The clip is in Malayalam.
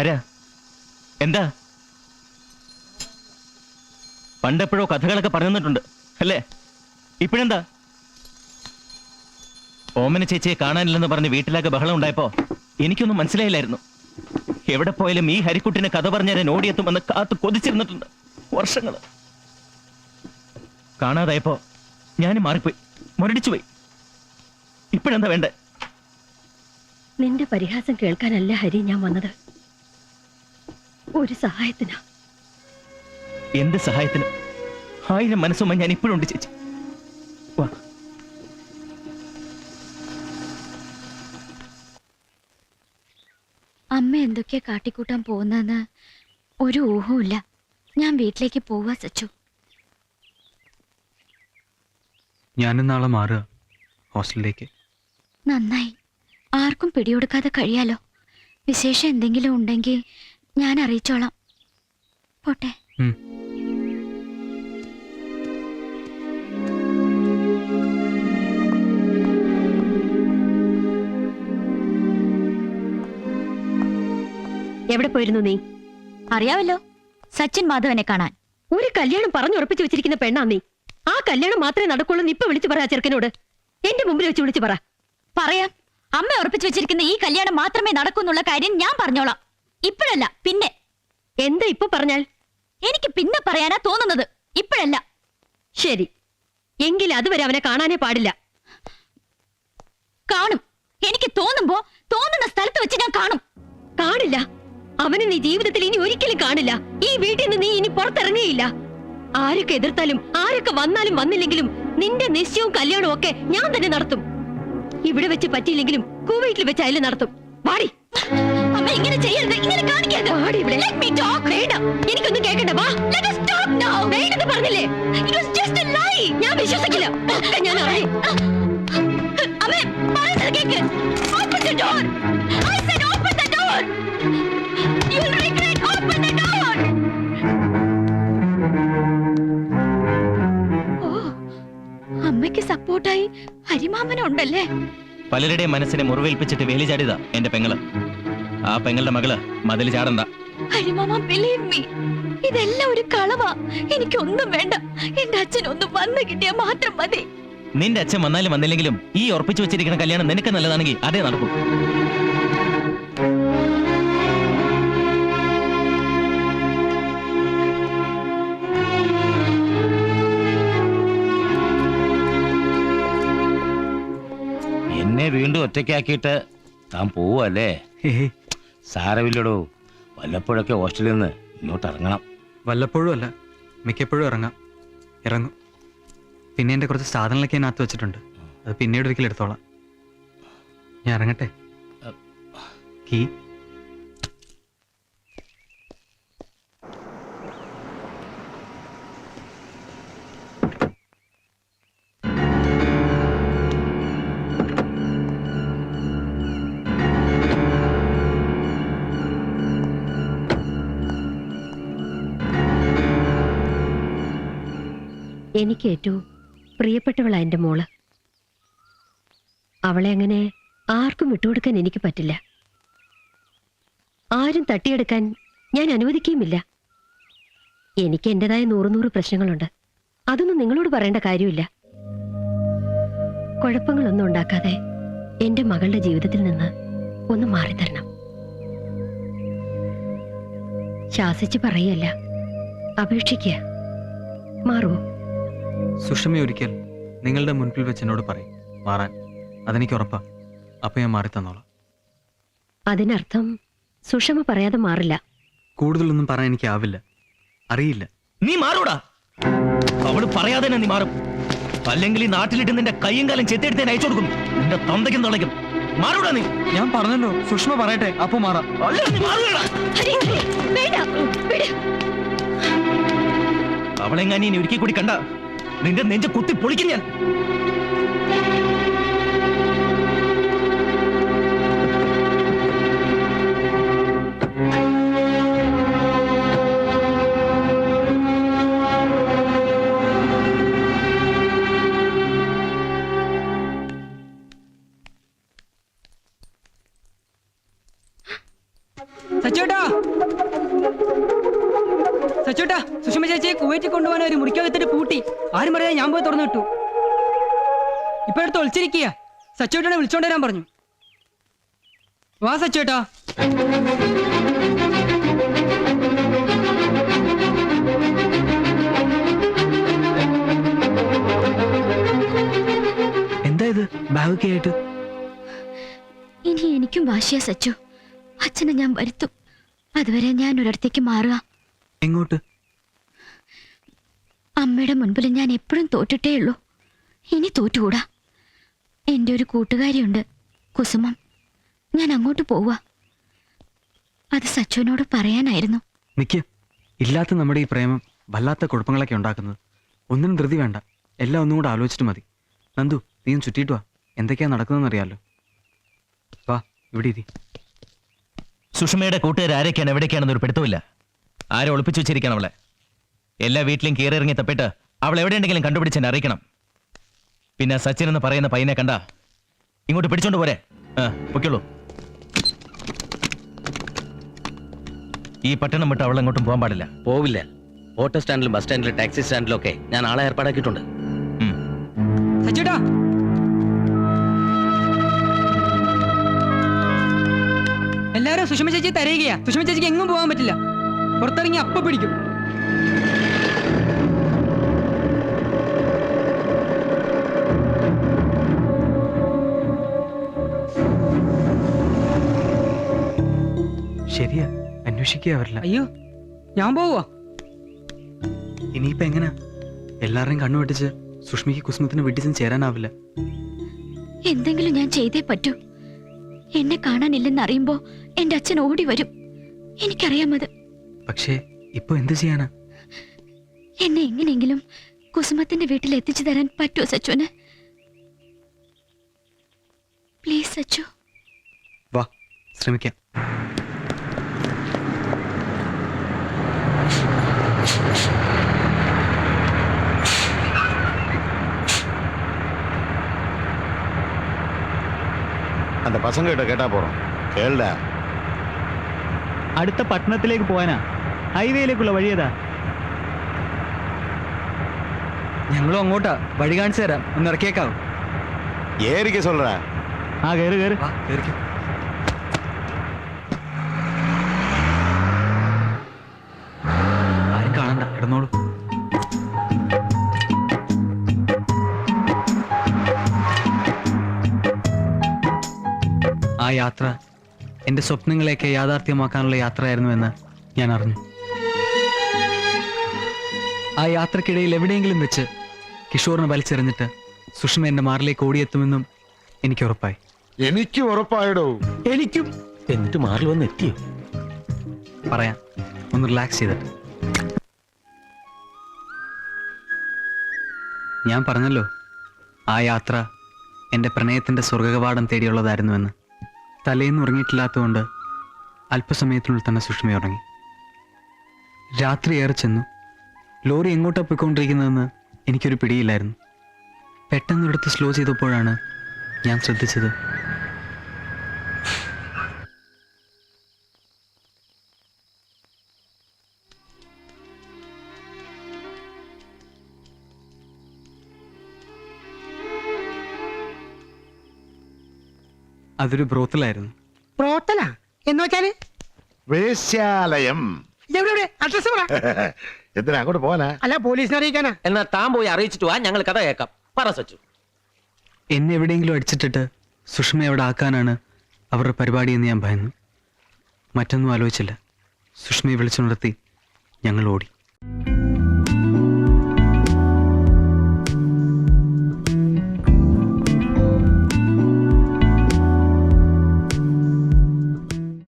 ആരാ? എന്താ? പണ്ടെപ്പോഴോ കഥകളൊക്കെ പറഞ്ഞു തന്നിട്ടുണ്ട് അല്ലേ? ഇപ്പോഴെന്താ? ഓമന ചേച്ചിയെ കാണാനില്ലെന്ന് പറഞ്ഞ് വീട്ടിലൊക്കെ ബഹളം ഉണ്ടായപ്പോ എനിക്കൊന്നും മനസ്സിലായില്ലായിരുന്നു. എവിടെ പോയാലും ഈ ഹരിക്കുട്ടിനെ കഥ പറഞ്ഞ ഞാൻ ഓടിയെത്തുമെന്ന് കാത്തു കൊതിച്ചിരുന്നിട്ടുണ്ട് വർഷങ്ങൾ കാണാതായപ്പോ ഞാൻ മാറിപ്പോയി മുരടിച്ചു പോയി ഇപ്പോഴെന്താ വേണ്ടേ? നിന്റെ പരിഹാസം കേൾക്കാനല്ല ഹരി ഞാൻ വന്നത്. ഒരു സഹായത്തിനാ. എന്ത് സഹായത്തിന്? ആയിരം മനസ്സുമായി ഞാൻ ഇപ്പോഴുണ്ട് ചേച്ചി. വാ. അമ്മ എന്തൊക്കെയാ കാട്ടിക്കൂട്ടാൻ പോകുന്നതെന്ന് ഒരു ഊഹവുമില്ല. ഞാൻ വീട്ടിലേക്ക് പോവാ സച്ചു. ഞാനും നാളെ മാറുക ഹോസ്റ്റലിലേക്ക്. നന്നായി. ആർക്കും പിടികൊടുക്കാതെ കഴിയാലോ. വിശേഷം എന്തെങ്കിലും ഉണ്ടെങ്കിൽ ഞാൻ അറിയിച്ചോളാം പോട്ടെ എവിടെ പോയിരുന്നു നീ? അറിയാവല്ലോ. സച്ചിൻ മാധവനെ കാണാൻ. ഒരു കല്യാണം പറഞ്ഞുറപ്പിച്ചു വെച്ചിരിക്കുന്ന പെണ്ണാ നീ. ആ കല്യാണം മാത്രമേ നടക്കുള്ളൂ ഇപ്പൊ വിളിച്ചു പറ ചെറുക്കനോട്. എന്റെ മുമ്പിൽ വെച്ച് വിളിച്ചു പറ. പറയാം. അമ്മ ഉറപ്പിച്ചു വെച്ചിരിക്കുന്ന ഈ കല്യാണം മാത്രമേ നടക്കൂന്നുള്ള കാര്യം ഞാൻ പറഞ്ഞോളാം. ഇപ്പോഴല്ല പിന്നെ. എന്താ ഇപ്പൊ പറഞ്ഞാൽ? എനിക്ക് പിന്നെ പറയാനാ തോന്നുന്നത് ഇപ്പോഴല്ല. ശരി. എങ്കിൽ അതുവരെ അവനെ കാണാനേ പാടില്ല. കാണും. എനിക്ക് തോന്നുമ്പോ തോന്നുന്ന സ്ഥലത്ത് വെച്ച് ഞാൻ കാണും. കാണില്ല. അവനെ നീ ജീവിതത്തിൽ ഇനി ഒരിക്കലും കാണില്ല. ഈ വീട്ടിൽ നിന്ന് നീ ഇനി പുറത്തിറങ്ങിയില്ല. ആരൊക്കെ എതിർത്താലും ആരൊക്കെ വന്നാലും വന്നില്ലെങ്കിലും നിന്റെ നിശ്ചയവും കല്യാണവും ഒക്കെ ഞാൻ തന്നെ നടത്തും. ഇവിടെ വെച്ച് പറ്റിയില്ലെങ്കിലും കുവൈറ്റിൽ വെച്ച് അതിൽ നടത്തും. വാടി. ഇങ്ങനെ ചെയ്യരുത് ഇങ്ങനെ കാണിക്കരുത് വാടി ഇവിടെ ലെറ്റ് മീ ടോക്ക് വേണ്ട എനിക്കൊന്നും കേൾക്കണ്ട വാ ലെറ്റ് us talk now. വേണ്ടെന്ന് പറഞ്ഞില്ലേ it was just a lie ഞാൻ വിശ്വസിക്കില്ല ഒക്കെ ഞാൻ അറിയും അവൻ പറയുന്നത് കേക്ക്. Open the door. I said open the door. You'll regret. Open the door. ഓ, അമ്മയ്ക്ക് സപ്പോർട്ടായി ഹരിമാമനുണ്ടല്ലേ പലരുടെയും മനസ്സിനെ മുറിവേൽപ്പിച്ചിട്ട് വേലിചാടിയതാ എന്റെ പെങ്ങൾ ആ പെങ്ങളുടെ മകൾ മതിൽ ചാടണ്ട. ഹരിമാമ ബിലീവ് മീ ഇതെല്ലാം ഒരു കളവാ. എനിക്കൊന്നും വേണ്ട. എന്റെ അച്ഛൻ ഒന്ന് വന്നു കിട്ടിയാൽ മാത്രം മതി. നിന്റെ അച്ഛൻ വന്നാലും വന്നില്ലെങ്കിലും ഈ ഉറപ്പിച്ചു വെച്ചിരിക്കുന്ന കല്യാണം നിനക്ക് നല്ലതാണെങ്കിൽ അതേ നടക്കും. എന്നെ വീണ്ടും ഒറ്റയ്ക്കാക്കിയിട്ട് താൻ പോവല്ലേ സാരമില്ലടോ. വല്ലപ്പോഴൊക്കെ ഹോസ്റ്റലിൽ നിന്ന് ഇങ്ങോട്ട് ഇറങ്ങണം. വല്ലപ്പോഴും അല്ല മിക്കപ്പോഴും ഇറങ്ങാം. ഇറങ്ങും. പിന്നെ എന്റെ കുറച്ച് സാധനങ്ങളൊക്കെ അതിനകത്ത് വെച്ചിട്ടുണ്ട്. അത് പിന്നീട് ഒരിക്കലും എടുത്തോളാം. ഞാൻ ഇറങ്ങട്ടെ? കീ? എനിക്ക് ഏറ്റവും പ്രിയപ്പെട്ടവളാ എന്റെ മോൾ. അവളെ അങ്ങനെ ആർക്കും വിട്ടുകൊടുക്കാൻ എനിക്ക് പറ്റില്ല. ആരും തട്ടിയെടുക്കാൻ ഞാൻ അനുവദിക്കുകയുമില്ല. എനിക്ക് എന്റേതായ നൂറുനൂറ് നൂറ് പ്രശ്നങ്ങളുണ്ട്. അതൊന്നും നിങ്ങളോട് പറയേണ്ട കാര്യമില്ല. കുഴപ്പങ്ങളൊന്നും ഉണ്ടാക്കാതെ എന്റെ മകളുടെ ജീവിതത്തിൽ നിന്ന് ഒന്ന് മാറിത്തരണം. ശാസിച്ച് പറയല്ല അപേക്ഷിക്കുക. മാറുമോ സുഷമ ഒരിക്കൽ നിങ്ങളുടെ മുൻപിൽ വെച്ച് എന്നോട് പറയും മാറാൻ. അതെനിക്ക് ഉറപ്പാ. അപ്പൊ ഞാൻ മാറി തന്നോളാം. അതിനർത്ഥം സുഷമ പറയാതെ മാറില്ല. കൂടുതലൊന്നും പറയാൻ എനിക്ക് എനിക്കാവില്ല അറിയില്ല. നീ മാറൂടാ. അവൾ പറയാതെ തന്നെ നീ മാറും. അല്ലെങ്കിൽ ഈ നാട്ടിലിട്ട് നിന്റെ കയ്യും കാലം ചെത്തെടുത്ത് ഞാൻ അയച്ചു കൊടുക്കും. നിന്റെ തൊണ്ടയ്ക്കും തളയ്ക്കും മാറൂടാ നീ. ഞാൻ പറഞ്ഞല്ലോ സുഷമ പറയട്ടെ അപ്പൊ മാറാം. അല്ല നീ മാറുകടാ. വേണ്ട, വിട്. അവളെങ്ങാനി ഇനി ഒരിക്കൽ കൂടി കണ്ട നിന്റെ നെഞ്ച് കുത്തി പൊളിക്കും ഞാൻ. സച്ചേട്ടാ. സച്ചോട്ടാ സുഷമ ചേച്ചിയെ കുവൈറ്റിൽ കൊണ്ടുപോകാൻ ഒരു മുറിക്കകത്തിട്ട് പൂട്ടി. ആരും പറയാ ഞാൻ പോയി തുറന്നു വിട്ടു ഇപ്പൊ അടുത്ത് ഒളിച്ചിരിക്കുക സച്ചോട്ടനെ വിളിച്ചോണ്ട് വരാൻ പറഞ്ഞു. വാ സച്ചോട്ടാ. എന്താ ഇത്? ബാഗൊക്കെ ആയിട്ട്. ഇനി എനിക്കും വാശിയാ സച്ചു. അച്ഛനെ ഞാൻ വരുത്തും. അതുവരെ ഞാൻ ഒരിടത്തേക്ക് മാറുക. എങ്ങോട്ട്? അമ്മയുടെ മുൻപിൽ ഞാൻ എപ്പോഴും തോറ്റിട്ടേ ഉള്ളൂ. ഇനി തോറ്റുകൂടാ. എന്റെ ഒരു കൂട്ടുകാരിയുണ്ട് കുസുമം. ഞാൻ അങ്ങോട്ട് പോവുക. അത് സച്ചുവിനോട് പറയാനായിരുന്നു. നിക്ക് ഇല്ലാത്ത നമ്മുടെ ഈ പ്രേമം വല്ലാത്ത കുഴപ്പങ്ങളൊക്കെ ഉണ്ടാക്കുന്നത്. ഒന്നിനും ധൃതി വേണ്ട. എല്ലാം ഒന്നും കൂടെ ആലോചിച്ചിട്ട് മതി. നന്ദു നീയും ചുറ്റിയിട്ട് വാ. എന്തൊക്കെയാ നടക്കുന്നതെന്ന് അറിയാലോ വാ ഇവിടെ ഇരി. സുഷമയുടെ കൂട്ടുകാർ ആരൊക്കെയാണ് എവിടേക്കാണെന്ന് ഒരു പിടുത്തമില്ല ആരെ ഒളിപ്പിച്ചു വെച്ചിരിക്കണം അവളെ? എല്ലാ വീട്ടിലും കീറിയിറങ്ങി തപ്പിട്ട് അവൾ എവിടെയുണ്ടെങ്കിലും കണ്ടുപിടിച്ച് എന്നെ അറിയിക്കണം. പിന്നെ സച്ചിൻ എന്ന് പറയുന്ന പയ്യനെ കണ്ട? ഇങ്ങോട്ട് പിടിച്ചോണ്ട് പോരെ. ആ പൊയ്ക്കോളൂ. ഈ പട്ടണം വിട്ട് അവൾ എങ്ങോട്ടും പോകാൻ പാടില്ല. പോവില്ല. ഓട്ടോ സ്റ്റാൻഡിലും ബസ് സ്റ്റാൻഡിലും ടാക്സി സ്റ്റാൻഡിലും ഒക്കെ ഞാൻ ആളെ ഏർപ്പാടാക്കിയിട്ടുണ്ട്. സച്ചോട്ടാ. എല്ലാരും സുഷമ ചേച്ചി തരയുകയാ. സുഷമ ചേച്ചിക്ക് എങ്ങും പോകാൻ പറ്റില്ല. പുറത്തിറങ്ങി അപ്പ പിടിക്കും. ശരിയാ അന്വേഷിക്കുക അവരില്ല. അയ്യോ ഞാൻ പോവാ ഇനിയിപ്പോ എങ്ങനാ? എല്ലാവരുടെയും കണ്ണു വെട്ടിച്ച് സുഷ്മിക്ക് കുസുമത്തിന് വീട്ടിൽ ചെന്ന് ചേരാനാവില്ല. എന്തെങ്കിലും ഞാൻ ചെയ്തേ പറ്റൂ. എന്നെ കാണാനില്ലെന്ന് അറിയുമ്പോ എന്റെ അച്ഛൻ ഓടി വരും. എനിക്കറിയാമത് പക്ഷേ ഇപ്പൊ എന്ത് ചെയ്യാനാ എന്നെ എങ്ങനെയെങ്കിലും കുസുമത്തിന്റെ വീട്ടിൽ എത്തിച്ചു തരാൻ പറ്റുമോ സച്ചുവിന് പ്ലീസ് സച്ചു വാ ശ്രമിക്കാം அந்த பசங்க கிட்ட கேட்டா போறோம் கேளுடா അടുത്ത പട്ടണത്തിലേക്ക് പോകാനാ ഹൈവേയിലേക്കുള്ള വഴിയേതാ ഞങ്ങളും അങ്ങോട്ടാ വഴി കാണിച്ചു തരാം ഒന്ന് ഇറക്കിയേക്കാവും ஏறிக்க சொல்ற ആ കയറി കയറി വാ കേറിക്കോ ആരും കാണണ്ട കിടന്നോളൂ ആ യാത്ര എന്റെ സ്വപ്നങ്ങളെയൊക്കെ യാഥാർത്ഥ്യമാക്കാനുള്ള യാത്രയായിരുന്നുവെന്ന് ഞാൻ അറിഞ്ഞു. ആ യാത്രക്കിടയിൽ എവിടെയെങ്കിലും വെച്ച് കിഷോറിനെ വലിച്ചെറിഞ്ഞിട്ട് സുഷമ എന്റെ മാറിലേക്ക് ഓടിയെത്തുമെന്നും എനിക്ക് ഉറപ്പായി. എനിക്ക് ഉറപ്പായിടോ. എനിക്കും എന്നിട്ട് മാറിൽ വന്ന് എത്തിയോ? പറയാം. ഒന്ന് റിലാക്സ് ചെയ്തിട്ട് ഞാൻ പറഞ്ഞല്ലോ ആ യാത്ര എന്റെ പ്രണയത്തിന്റെ സ്വർഗകവാടം തേടിയുള്ളതായിരുന്നുവെന്ന്. തലേന്ന് ഉറങ്ങിയിട്ടില്ലാത്തതുകൊണ്ട് അല്പസമയത്തിനുള്ളിൽ തന്നെ സുഷ്മ ഉറങ്ങി. രാത്രി ഏറെ ചെന്നു. ലോറി എങ്ങോട്ടാ പോയിക്കൊണ്ടിരിക്കുന്നതെന്ന് എനിക്കൊരു പിടിയില്ലായിരുന്നു. പെട്ടെന്നൊരിടത്ത് സ്ലോ ചെയ്തപ്പോഴാണ് ഞാൻ ശ്രദ്ധിച്ചത് അതൊരു ബ്രോത്തലായിരുന്നു. പ്രോട്ടലാ എന്ന് വെച്ചാൽ? വേശ്യാലയം. എവിടെ അഡ്രസ് പറ. എന്തിനാ അങ്ങോട്ട് പോവാനാ? അല്ല പോലീസിനെ അറിയിക്കാനാ. എന്നാ താൻ പോയി അറിയിച്ചിട്ട് വാ ഞങ്ങൾ കഥ കേൾക്കാം. പറ സച്ചു. എന്നെ എവിടെയെങ്കിലും അടിച്ചിട്ടിട്ട് സുഷമ എവിടെ ആക്കാനാണ് അവരുടെ പരിപാടി എന്ന് ഞാൻ ഭയന്നു. മറ്റൊന്നും ആലോചിച്ചില്ല. സുഷമയെ വിളിച്ചുണർത്തി ഞങ്ങൾ ഓടി.